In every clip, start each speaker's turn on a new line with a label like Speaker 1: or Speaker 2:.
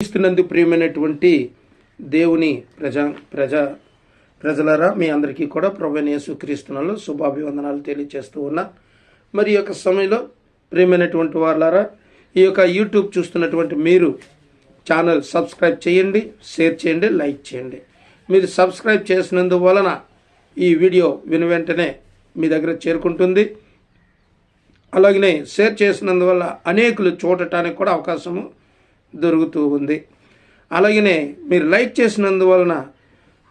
Speaker 1: క్రీస్తునందు ప్రియమైనటువంటి దేవుని ప్రజా ప్రజా ప్రజలరా మీ అందరికీ కూడా ప్రభుని క్రీస్తునలు శుభాభివందనాలు తెలియజేస్తూ ఉన్నా. మరి ఈ యొక్క సమయంలో ప్రియమైనటువంటి వాళ్ళారా ఈ యొక్క యూట్యూబ్ చూస్తున్నటువంటి మీరు ఛానల్ సబ్స్క్రైబ్ చేయండి షేర్ చేయండి లైక్ చేయండి. మీరు సబ్స్క్రైబ్ చేసినందువలన ఈ వీడియో విని వెంటనే మీ దగ్గర చేరుకుంటుంది. అలాగనే షేర్ చేసినందువల్ల అనేకులు చూడటానికి కూడా అవకాశము దొరుకుతూ ఉంది. అలాగనే మీరు లైక్ చేసినందువలన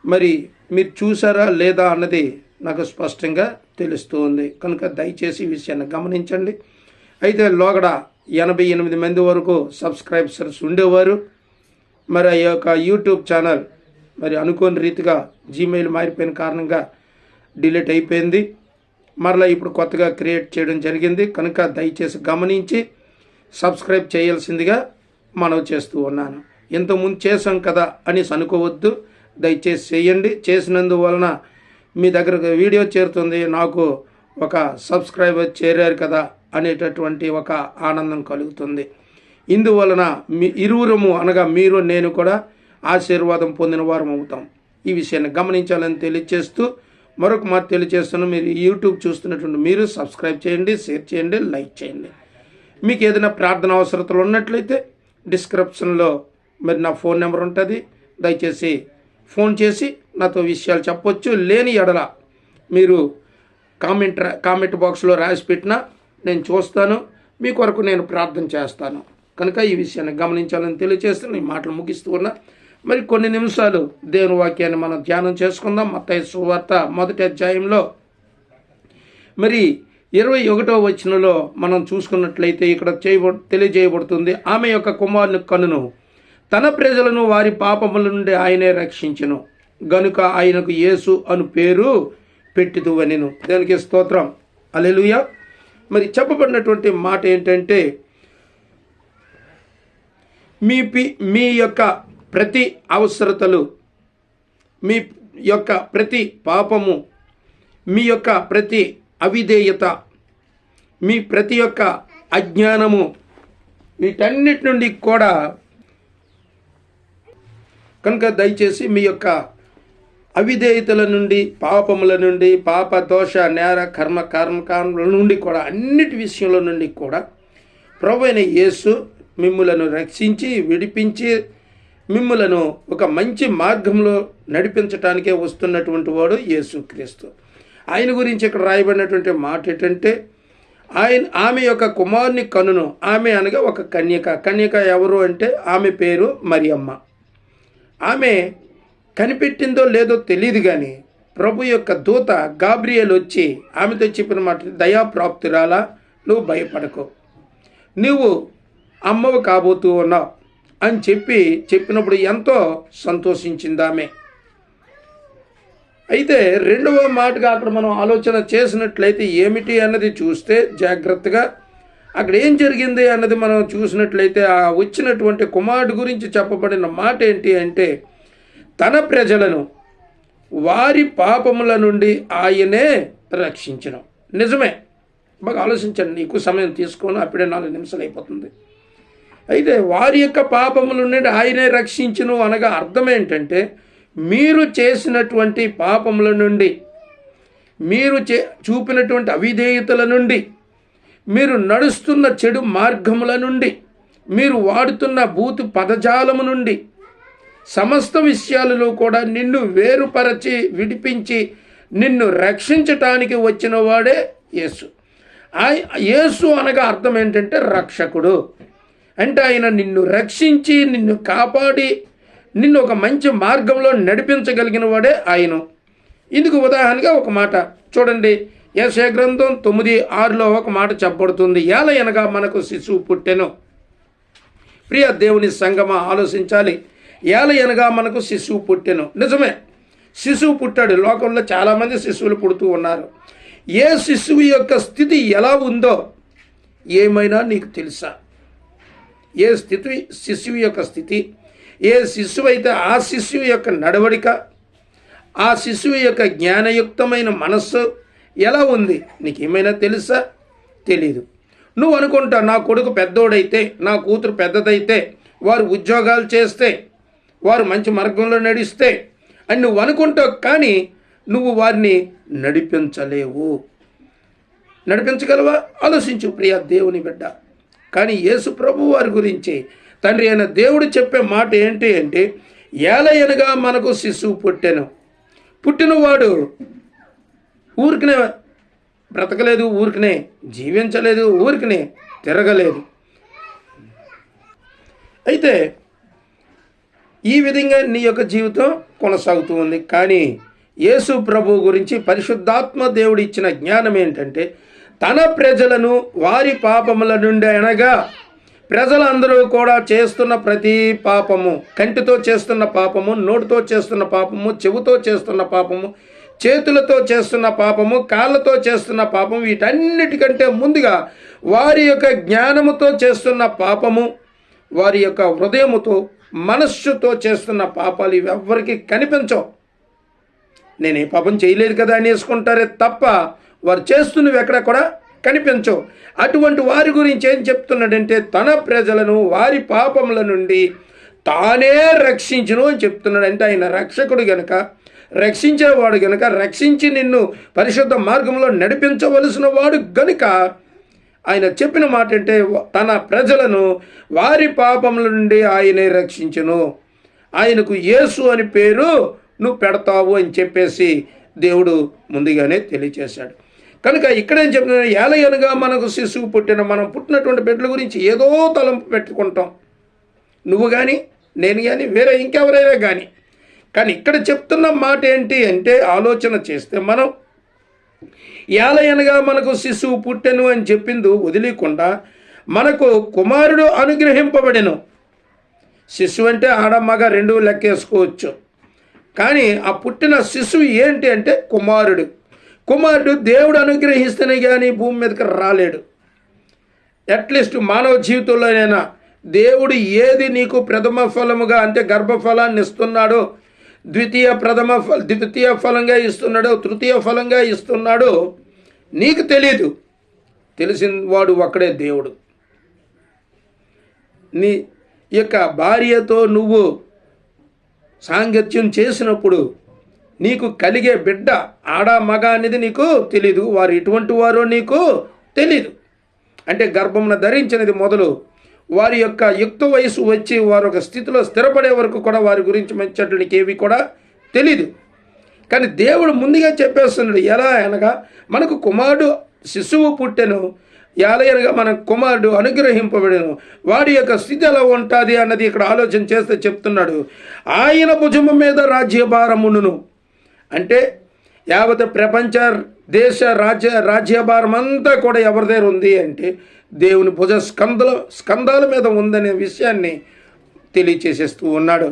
Speaker 1: మరి మీరు చూసారా లేదా అన్నది నాకు స్పష్టంగా తెలుస్తూ ఉంది కనుక దయచేసి ఈ విషయాన్ని గమనించండి. అయితే లోగడ ఎనభై ఎనిమిది మంది వరకు సబ్స్క్రైబర్స్ ఉండేవారు. మరి ఆ యొక్క యూట్యూబ్ ఛానల్ మరి అనుకోని రీతిగా జీమెయిల్ మారిపోయిన కారణంగా డిలీట్ అయిపోయింది. మరలా ఇప్పుడు కొత్తగా క్రియేట్ చేయడం జరిగింది. కనుక దయచేసి గమనించి సబ్స్క్రైబ్ చేయాల్సిందిగా మనవి చేస్తూ ఉన్నాను. ఇంతకుముందు చేసాం కదా అనేసి అనుకోవద్దు దయచేసి చేయండి. చేసినందువలన మీ దగ్గర వీడియో చేరుతుంది. నాకు ఒక సబ్స్క్రైబర్ చేరారు కదా అనేటటువంటి ఒక ఆనందం కలుగుతుంది. ఇందువలన మీ ఇరువురము అనగా మీరు నేను కూడా ఆశీర్వాదం పొందిన వారం అవుతాం. ఈ విషయాన్ని గమనించాలని తెలియజేస్తూ మరొక మాట తెలియజేస్తున్న మీరు యూట్యూబ్ చూస్తున్నటువంటి మీరు సబ్స్క్రైబ్ చేయండి షేర్ చేయండి లైక్ చేయండి. మీకు ఏదైనా ప్రార్థన అవసరతలు ఉన్నట్లయితే డిస్క్రిప్షన్లో మరి నా ఫోన్ నెంబర్ ఉంటుంది. దయచేసి ఫోన్ చేసి నాతో విషయాలు చెప్పొచ్చు. లేని ఎడల మీరు కామెంట్ కామెంట్ బాక్స్లో రాసి పెట్టినా నేను చూస్తాను. మీ కొరకు నేను ప్రార్థన చేస్తాను. కనుక ఈ విషయాన్ని గమనించాలని తెలియజేస్తూ ఈ మాటలు ముగిస్తూ ఉన్నా. మరి కొన్ని నిమిషాలు దేవుని వాక్యాన్ని మనం ధ్యానం చేసుకుందాం. మత సువార్త మొదటి అధ్యాయంలో మరి ఇరవై ఒకటో వచనంలో మనం చూసుకున్నట్లయితే ఇక్కడ చేయబ తెలియజేయబడుతుంది ఆమె యొక్క కుమారుని కనును. తన ప్రజలను వారి పాపముల నుండి ఆయనే రక్షించను. గనుక ఆయనకు యేసు అను పేరు పెట్టిదువనెను. దానికి స్తోత్రం. అలెలుయ మరి చెప్పబడినటువంటి మాట ఏంటంటే మీ పి మీ యొక్క ప్రతి అవసరతలు మీ యొక్క ప్రతి పాపము మీ యొక్క ప్రతి అవిధేయత. మీ ప్రతి యొక్క అజ్ఞానము వీటన్నిటి నుండి కూడా కనుక దయచేసి మీ యొక్క అవిధేయతల నుండి పాపముల నుండి పాప దోష నేర కర్మ కర్మకాండల నుండి కూడా అన్నిటి విషయంలో నుండి కూడా ప్రభు అయిన యేసు మిమ్ములను రక్షించి విడిపించి మిమ్ములను ఒక మంచి మార్గంలో నడిపించటానికే వస్తున్నటువంటి వాడు యేసుక్రీస్తు. ఆయన గురించి ఇక్కడ రాయబడినటువంటి మాట ఏంటంటే ఆయన ఆమె యొక్క కుమారుని కనును ఆమె అనగా ఒక కన్యక. కన్యక ఎవరు అంటే ఆమె పేరు మరియమ్మ. ఆమె కనిపెట్టిందో లేదో తెలియదు కానీ ప్రభు యొక్క దూత గాబ్రియల్ వచ్చి ఆమెతో చెప్పిన మాట దయాప్రాప్తురాలా నువ్వు భయపడకు. నువ్వు అమ్మవు కాబోతూ ఉన్నావు. అని చెప్పి చెప్పినప్పుడు ఎంతో సంతోషించింది ఆమె. అయితే రెండవ మాటగా అక్కడ మనం ఆలోచన చేసినట్లయితే ఏమిటి అన్నది చూస్తే జాగ్రత్తగా అక్కడ ఏం జరిగింది అన్నది మనం చూసినట్లయితే ఆ వచ్చినటువంటి కుమారుడు గురించి చెప్పబడిన మాట ఏంటి అంటే తన ప్రజలను వారి పాపముల నుండి ఆయనే రక్షించడం. నిజమే. బాగా ఆలోచించండి నీకు సమయం తీసుకొని అప్పుడే నాలుగు నిమిషాలు అయిపోతుంది. అయితే వారి యొక్క పాపముల నుండి ఆయనే రక్షించను అనగా అర్థం ఏంటంటే మీరు చేసినటువంటి పాపముల నుండి మీరు చే చూపినటువంటి అవిధేయతల నుండి మీరు నడుస్తున్న చెడు మార్గముల నుండి మీరు వాడుతున్న భూతు పదజాలము నుండి సమస్త విషయాలలో కూడా నిన్ను వేరుపరచి విడిపించి నిన్ను రక్షించటానికి వచ్చిన వాడే యేసు. ఆ యేసు అనగా అర్థం ఏంటంటే రక్షకుడు. అంటే ఆయన నిన్ను రక్షించి నిన్ను కాపాడి నిన్ను ఒక మంచి మార్గంలో నడిపించగలిగిన వాడే ఆయన. ఇందుకు ఉదాహరణగా ఒక మాట చూడండి. యశ గ్రంథం తొమ్మిది ఆరులో ఒక మాట చెప్పబడుతుంది. ఎలా ఎనగా మనకు శిశువు పుట్టెను. ప్రియ దేవుని సంగమ ఆలోచించాలి. ఏల ఎనగా మనకు శిశువు పుట్టెను. నిజమే. శిశువు పుట్టాడు. లోకంలో చాలామంది శిశువులు పుడుతూ ఉన్నారు. ఏ శిశువు యొక్క స్థితి ఎలా ఉందో ఏమైనా నీకు తెలుసా? ఏ స్థితి? శిశువు యొక్క స్థితి? ఏ శిశువు అయితే ఆ శిశువు యొక్క నడవడిక ఆ శిశువు యొక్క జ్ఞానయుక్తమైన మనస్సు ఎలా ఉంది? నీకు ఏమైనా తెలుసా? తెలీదు. నువ్వు అనుకుంటా నా కొడుకు పెద్దోడైతే నా కూతురు పెద్దదైతే వారు ఉద్యోగాలు చేస్తే వారు మంచి మార్గంలో నడిస్తే అని నువ్వు అనుకుంటావు కానీ నువ్వు వారిని నడిపించలేవు. నడిపించగలవా? ఆలోచించు ప్రియా దేవుని బిడ్డ. కానీ యేసు ప్రభు వారి గురించి తండ్రి అయిన దేవుడు చెప్పే మాట ఏంటి అంటే ఏలయనగా మనకు శిశువు పుట్టెను. పుట్టినవాడు ఊరికనే బ్రతకలేదు ఊరికనే జీవించలేదు ఊరికనే తిరగలేదు. అయితే ఈ విధంగా నీ యొక్క జీవితం కొనసాగుతూ ఉంది. కానీ యేసు ప్రభు గురించి పరిశుద్ధాత్మ దేవుడు ఇచ్చిన జ్ఞానం ఏంటంటే తన ప్రజలను వారి పాపముల నుండి అనగా ప్రజలందరూ కూడా చేస్తున్న ప్రతి పాపము కంటితో చేస్తున్న పాపము నోటితో చేస్తున్న పాపము చెవుతో చేస్తున్న పాపము చేతులతో చేస్తున్న పాపము కాళ్ళతో చేస్తున్న పాపము వీటన్నిటికంటే ముందుగా వారి యొక్క జ్ఞానముతో చేస్తున్న పాపము వారి యొక్క హృదయముతో మనస్సుతో చేస్తున్న పాపాలు ఇవి ఎవ్వరికి కనిపించవు. నేను ఏ పాపం చేయలేదు కదా అనేసుకుంటారే తప్ప వారు చేస్తున్నవి ఎక్కడ కూడా కనిపించవు అటువంటి వారి గురించి ఏం చెప్తున్నాడంటే తన ప్రజలను వారి పాపముల నుండి తానే రక్షించును అని చెప్తున్నాడు. అంటే ఆయన రక్షకుడు గనుక రక్షించేవాడు గనుక రక్షించి నిన్ను పరిశుద్ధ మార్గంలో నడిపించవలసిన వాడు గనుక ఆయన చెప్పిన మాట అంటే తన ప్రజలను వారి పాపముల నుండి ఆయనే రక్షించును. ఆయనకు యేసు అని పేరు నువ్వు పెడతావు అని చెప్పేసి దేవుడు ముందుగానే తెలియచేశాడు. కనుక ఇక్కడేం చెప్తున్నా ఏలయనగా మనకు శిశువు పుట్టిన మనం పుట్టినటువంటి బిడ్డల గురించి ఏదో తలంపు పెట్టుకుంటాం. నువ్వు కానీ నేను కానీ వేరే ఇంకెవరైనా కానీ కానీ ఇక్కడ చెప్తున్న మాట ఏంటి అంటే ఆలోచన చేస్తే మనం ఏలయనగా మనకు శిశువు పుట్టెను అని చెప్పింది వదిలేకుండా మనకు కుమారుడు అనుగ్రహింపబడెను. శిశువు అంటే ఆడమ్మగా రెండు లెక్కేసుకోవచ్చు. కానీ ఆ పుట్టిన శిశువు ఏంటి అంటే కుమారుడు. కుమారుడు దేవుడు అనుగ్రహిస్తేనే కానీ భూమి మీదకి రాలేడు. అట్లీస్ట్ మానవ జీవితంలోనైనా దేవుడు ఏది నీకు ప్రథమ ఫలముగా అంటే గర్భఫలాన్ని ఇస్తున్నాడో ద్వితీయ ప్రథమ ఫల ద్వితీయ ఫలంగా ఇస్తున్నాడో తృతీయ ఫలంగా ఇస్తున్నాడో నీకు తెలియదు తెలిసిన వాడు ఒక్కడే దేవుడు. నీ యొక్క భార్యతో నువ్వు సాంగత్యం చేసినప్పుడు నీకు కలిగే బిడ్డ ఆడ మగ అనేది నీకు తెలీదు. వారు ఎటువంటి వారో నీకు తెలీదు. అంటే గర్భమున ధరించినది మొదలు వారి యొక్క యుక్త వయసు వచ్చి వారు ఒక స్థితిలో స్థిరపడే వరకు కూడా వారి గురించి మంచి ఏవి కూడా తెలీదు. కానీ దేవుడు ముందుగా చెప్పేస్తున్నాడు ఎలా అనగా మనకు కుమారుడు శిశువు పుట్టెను ఎలాగనగా మన కుమారుడు అనుగ్రహింపబడను వాడి యొక్క స్థితి ఎలా ఉంటుంది అన్నది ఇక్కడ ఆలోచన చేస్తే చెప్తున్నాడు. ఆయన భుజము మీద రాజ్యభారమును అంటే యావత్ ప్రపంచ దేశ రాజ్య రాజ్యభారం అంతా కూడా ఎవరి దగ్గర ఉంది అంటే దేవుని భుజ స్కందల స్కందాల మీద ఉందనే విషయాన్ని తెలియచేసేస్తూ ఉన్నాడు.